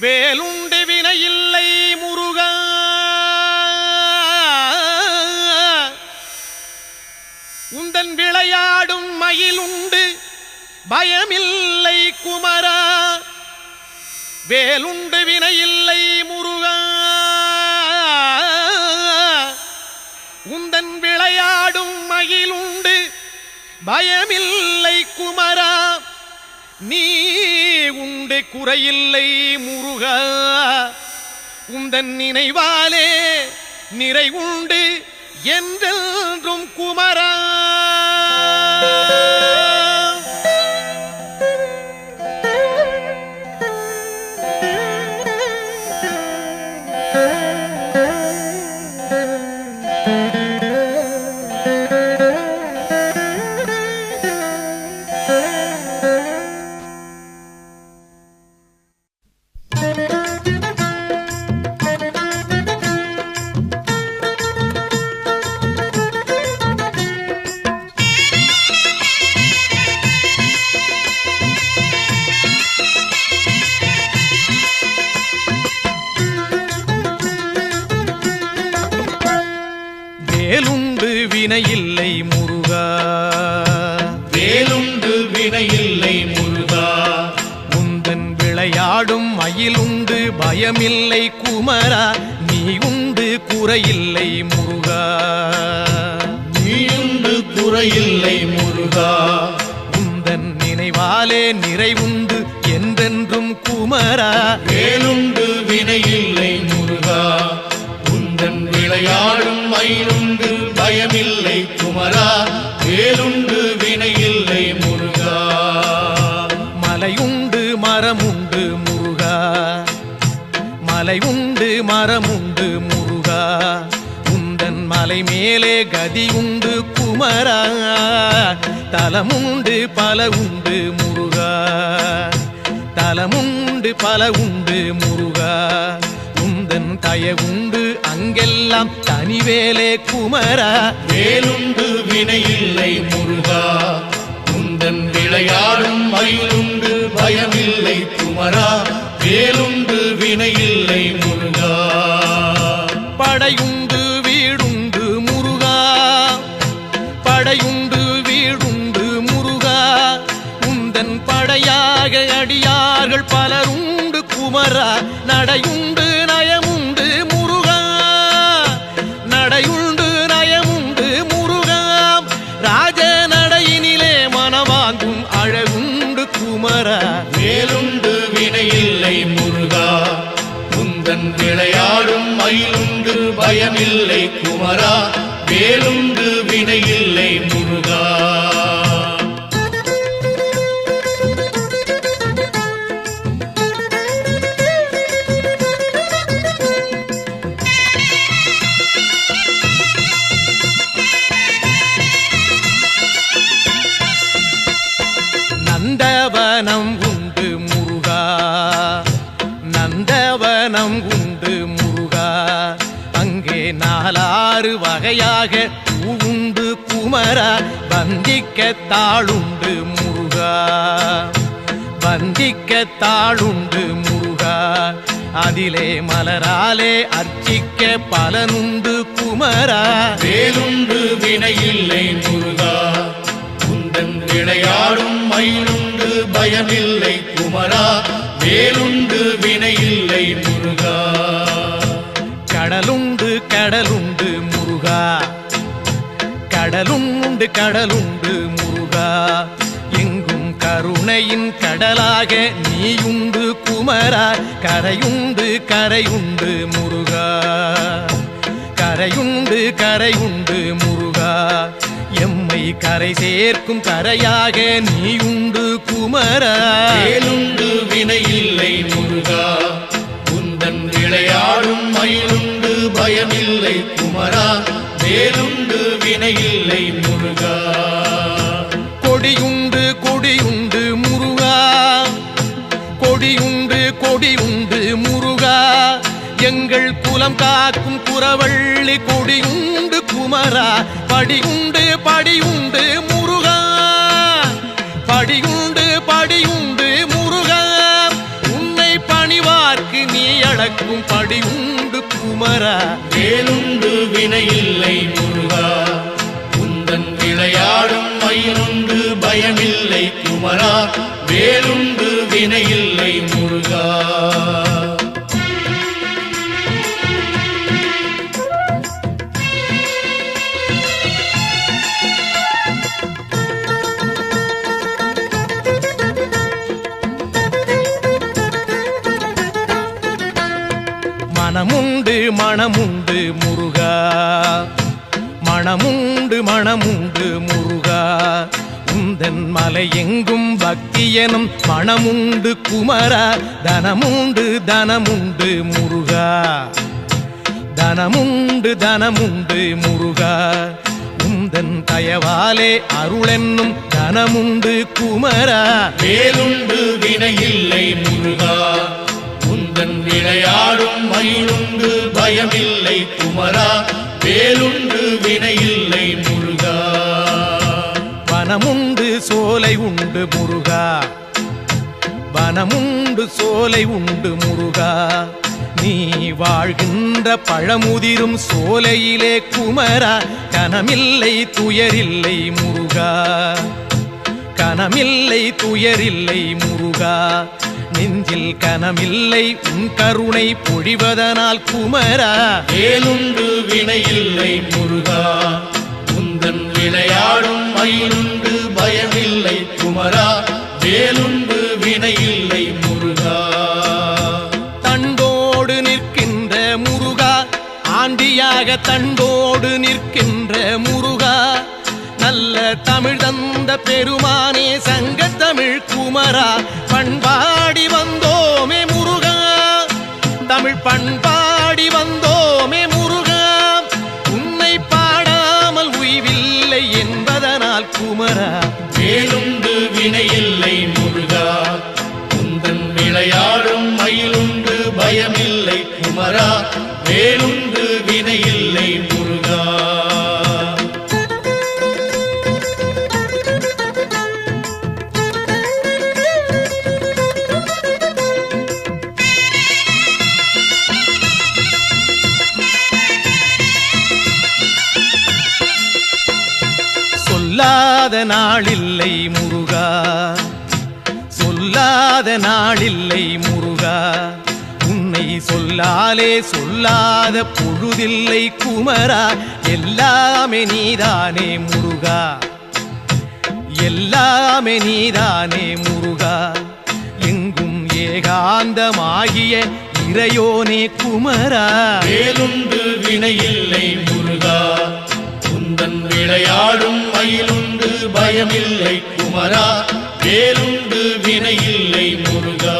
வேலுண்டு வினையில்லை முருக. உந்தன் விளையாடும் மயிலுண்டு பயமில்லை குமரா. வேலுண்டு வினையில்லை முருக. உந்தன் விளையாடும் மயிலுண்டு பயமில்லை குமரா. நீ உண்டு குறையில்லை முருக. உந்தன் நினைவாலே நிறைவுண்டு என்றென்றும் குமரா குறையில்லை முருகா. உந்தன் நினைவாலே நிறைவுண்டு என்றென்றும் குமரா. வேலுண்டு வினையில்லை முருகா. உந்தன் விளையாடும் மயிலுண்டு பயமில்லை குமரா. வேலுண்டு வினையில்லை முருகா. மலையுண்டு மரமுண்டு முருகா. மலை உண்டு மரமுண்டு முருகா. உந்தன் மலை மேலே கதி உண்டு குமரா தலமுண்டு பல உண்டு முருகா. தலமுண்டு பல உண்டு முருகா. உந்தன் தயவுண்டு அங்கெல்லாம் தனிவேலே குமரா. வேலுண்டு வினையில்லை முருகா. உந்தன் விளையாடும் மயிலுண்டு பயமில்லை குமரா. வேலுண்டு வினையில்லை நடையுண்டு நயமுண்டு முருகா. நடையுண்டு நயமுண்டு முருகாம் ராஜ நடையினிலே மனவாங்கும் அழகுண்டு குமரா. மேலுண்டு வினையில்லை முருகா. குந்தன் விளையாடும் மயிலுண்டு பயமில்லை குமரா. பூ உண்டு குமரா வந்திக்க தாளுண்டு முருகா. வந்திக்க தாளுண்டு முருகா. அதிலே மலராலே அர்ச்சிக்க பலனுண்டு குமரா. வேலுண்டு வினையில்லை முருகா. உந்தன் விளையாடும் மயிலுண்டு பயமில்லை குமரா. வேலுண்டு வினையில்லை முருகா. கடலுண்டு கடலுண்டு முருகா. கடலுண்டு கடலுண்டு முருகா. எங்கும் கருணையின் கடலாக நீயுண்டு குமரா. கரையுண்டு கரையுண்டு முருகா. கரையுண்டு கரையுண்டு முருகா. எம்மை கரை சேர்க்கும் கரையாக நீயுண்டு குமரா. வேலுண்டு வினையில்லை முருகா. உந்தன் விளையாடும் மயிலுண்டு பயமில்லை குமரா. வினை இல்லை முருகா. கொடியுண்டு கொடியுண்டு முருகா. கொடியுண்டு கொடியுண்டு முருகா. எங்கள் குலம் காக்கும் குறவள்ளி கொடியுண்டு குமரா. படியுண்டு படியுண்டு மனமுண்டு முருகா. மனமுண்டு மனமுண்டு முருகா. உந்தன் மலை எங்கும் பக்தி எனும் மனமுண்டு குமரா. தனமுண்டு தனமுண்டு முருகா. தனமுண்டு தனமுண்டு முருகா. உந்தன் தயவாலே அருளென்னும் தனமுண்டு குமரா. வேலுண்டு வினையில்லை முருகா. விளையாடும் மயிலுண்டு பயமில்லை குமரா வேலுண்டு வினையில்லை முருகா. வனமுண்டு சோலை உண்டு முருகா. வனமுண்டு சோலை உண்டு முருகா. நீ வாழ்கின்ற பழமுதிரும் சோலையிலே குமரா கனமில்லை துயரில்லை முருகா. கனமில்லை துயரில்லை முருகா. நெஞ்சில் கனமில்லை உன் கருணை பொழிவதனால் குமரா. வேலுண்டு வினையில்லை முருகா உந்தன் விளையாடும் மயிலுண்டு பயமில்லை குமரா. வேலுண்டு வினையில்லை முருகா. தண்டோடு நிற்கின்ற முருகா ஆண்டியாக தண்டோடு நிற்கின்ற முருகா. நல்ல தமிழ் தந்த பெருமானே சங்க தமிழ் குமரா பண்பாடி வந்தோமே முருகா. தமிழ் பண்பா சொல்லாத நாளில்லை முருகா. சொல்லாத நாளில்லை முருகா. உன்னை சொல்லாலே சொல்லாத பொழுதில்லை குமரா. எல்லாமே நீதானே முருகா. எல்லாமே நீதானே முருகா. எங்கும் ஏகாந்தமாகிய இறையோனே குமரா. வேலுண்டு வினையில்லை முருகா. விளையாடும் மயிலுண்டு பயமில்லை குமரா வேலுண்டு வினையில்லை முருகா.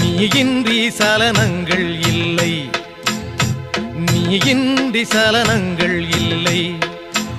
நீயின்றி சலனங்கள் இல்லை. நீயின்றி சலனங்கள் இல்லை.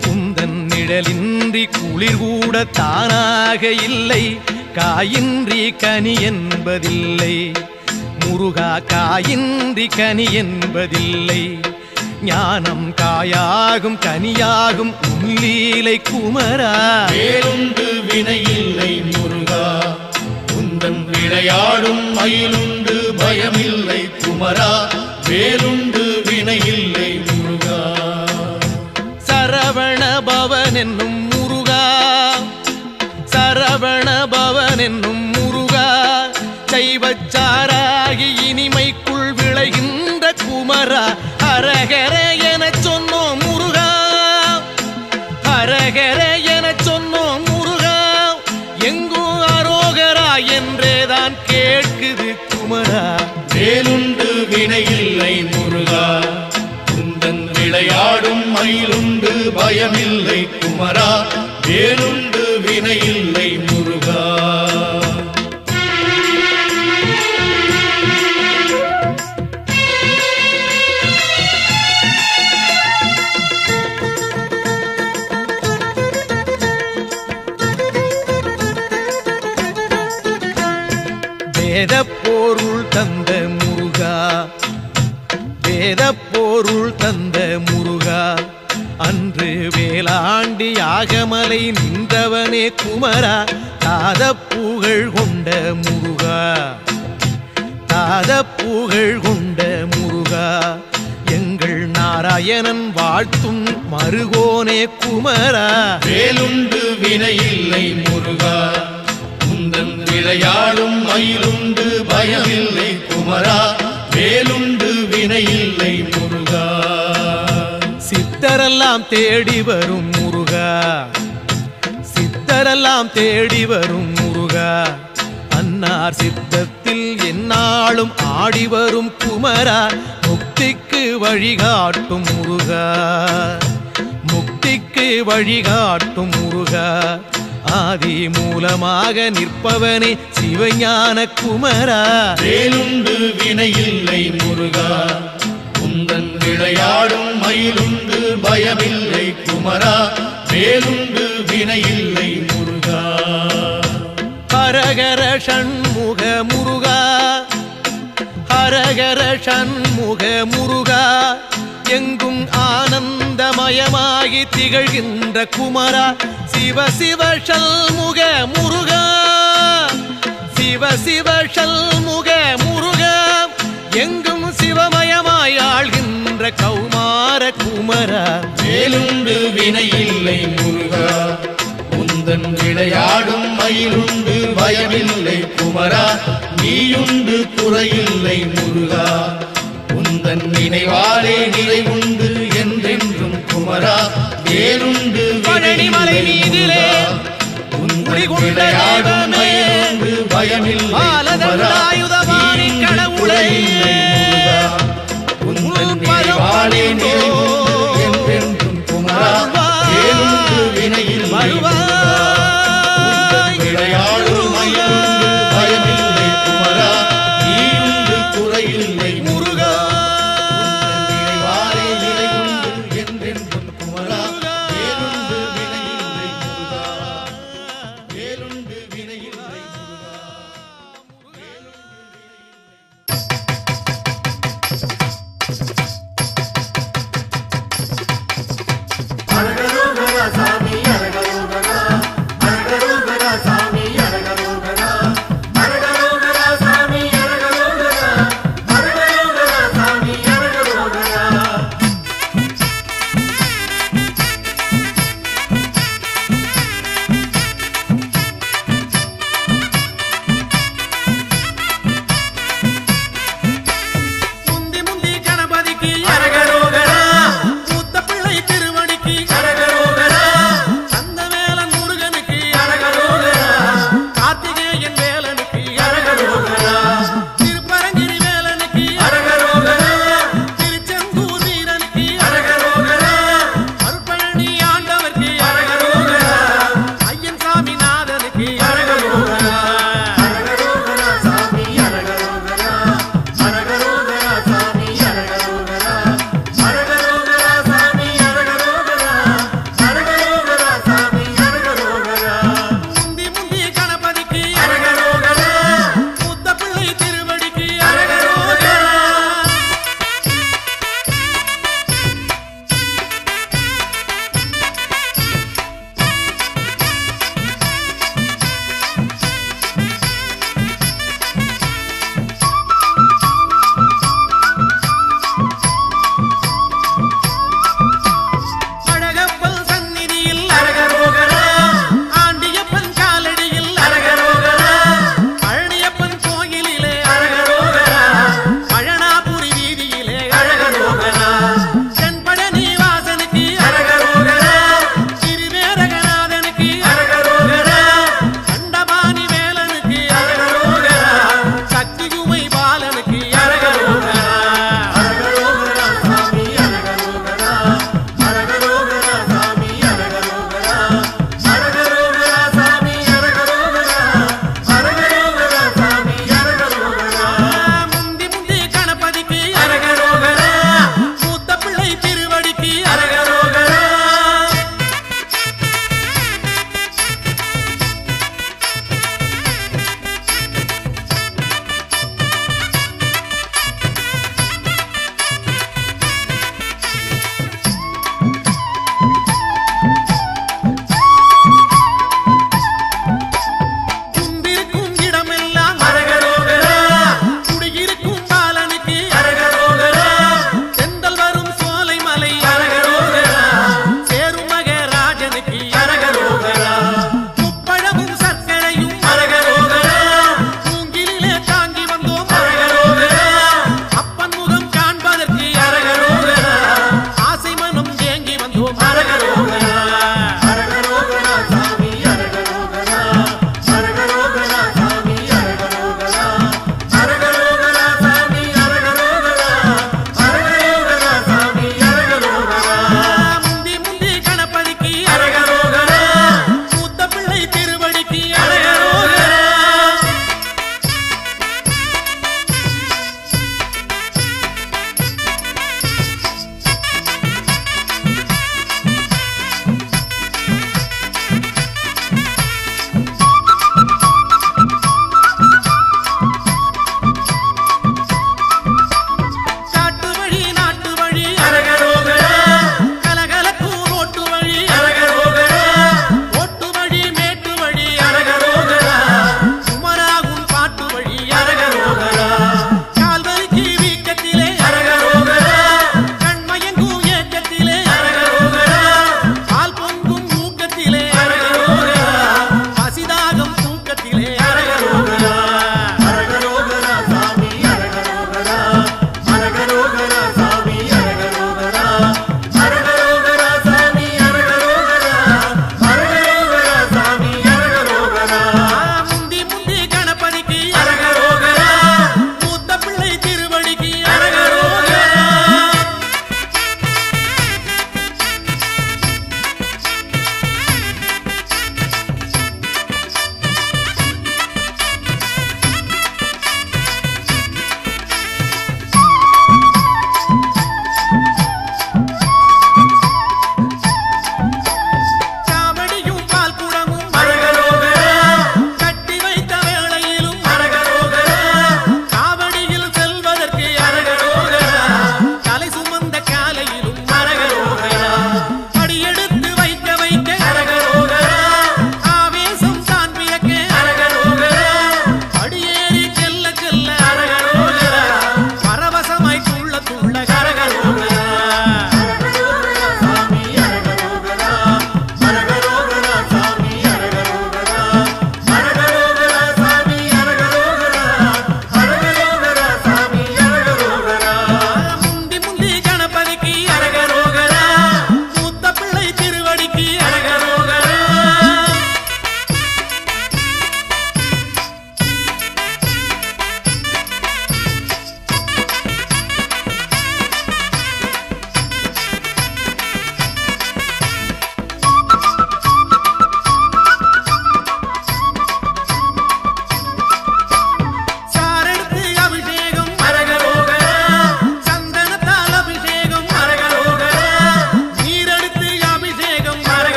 உந்தன் நிழலின்றி குளிர் கூட தானாக இல்லை. காயின்றி கனி என்பதில்லை. முருகா காயின்றி கனி என்பதில்லை. ஞானம் காயாகும் கனியாகும் உன்லீலை குமரா. வேலுண்டு வினையில்லை முருகா. உந்தன் விளையாடும் மயிலுண்டு பயமில்லை குமரா. வேலுண்டு வினையில்லை முருகா. சரவண பவன் என்னும் முருகா. சரவண பவன் என்னும் முருகா. சைவச்சாராகி விளைகின்ற குமரா ஹரஹர என சொன்னோம் முருகா. ஹரஹர என சொன்னோம் முருகா. எங்கும் அரோகரா என்றேதான் கேட்குது குமரா. வேலுண்டு வினையில்லை முருகா. குந்தன் விளையாடும் மயிலுண்டு பயமில்லை குமரா. வேலுண்டு வேத பொருள் தந்த முருகா அன்று வேளாண்டி யாகமலை நின்றவனே குமரா தாத புகழ் கொண்ட முருகா. தாத புகழ் கொண்ட முருகா எங்கள் நாராயணன் வாழ்த்தும் மருகோனே குமரா. வேலுண்டு வினையில்லை முருகா உந்தன் விளையாடும் மயிலுண்டு பயமில்லை குமரா. வேலுண்டு இணை இல்லை முருகா. சித்தரெல்லாம் தேடி வரும் முருகா. சித்தரெல்லாம் தேடி வரும் முருகா. அன்னார் சித்தத்தில் எந்நாளும் ஆடி வரும் குமரா. முக்திக்கு வழிகாட்டும் முருகா. முக்திக்கு வழிகாட்டும் முருகா. ஆதி மூலமாக நிற்பவனே சிவஞான குமரா. வேலுண்டு வினையில்லை முருகா. உந்தன் விளையாடும் மயிலுண்டு பயமில்லை குமரா. வேலுண்டு வினையில்லை முருகா. ஹரஹர ஷண்முக முருகா. ஹரஹர ஷண்முக முருகா. எங்கும் ஆனந்தமயமாகி திகழ்கின்ற குமரா சிவ சிவ ஷண்முக முருகா. சிவ சிவ ஷண்முக முருகா எங்கும் சிவமயமாய் ஆழ்கின்ற கௌமார குமரா. மேலுண்டு வினையில்லை முருகா உந்தன் விளையாடும் மயிலுண்டு பயமில்லை குமரா நீயுண்டு குறையில்லை முருகா. உந்தன் நினைவாலே நிறைவுண்டு என்றென்றும் குமரா மீதிலே குடிகொண்ட விளையாடும் தெய்வமே, மயிலுண்டு பயமில்லை குமரா. பாலதண்டாயுதபாணி நீயுண்டு கடவுளே, உந்தன் நினைவாலே நிறைவுண்டு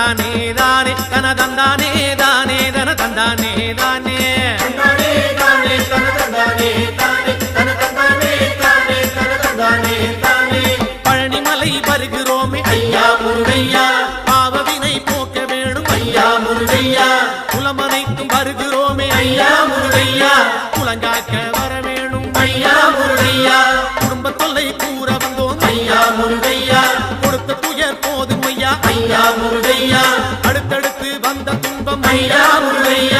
தந்தானே தானே தன தந்தானே தானே தன தந்தானே தானே பழனிமலை வருகிறோமே. ஐயா முருகையா. பாவவினை போக்க வேணும். ஐயா முருகையா. குலமனைக்கும் வருகிறோமே. ஐயா முருகையா. குலங்காக்க வர வேணும். ஐயா முருகையா. குடும்ப தொல்லை கூற வந்தோம். ஐயா முருகையா. غيلان غيلان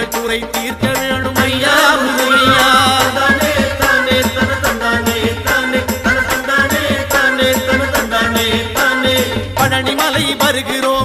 எங்கள் குறை தீர்க்க வேணும் ஐயா. முருகையா பழனிமலை வருகிறோம்.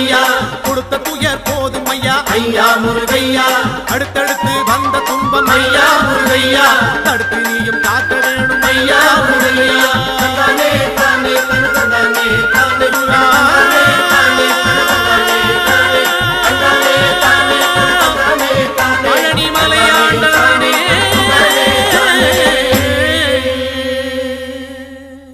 ஐயா கொடுத்த துயர் போதும் ஐயா. ஐயா முருகையா. அடுத்தடுத்து வந்த துன்பம் ஐயா. முருகையா. தடுத்து நீயும் காக்க வேணும் ஐயா. முருகையா. தானே தானே தானே தானே தானே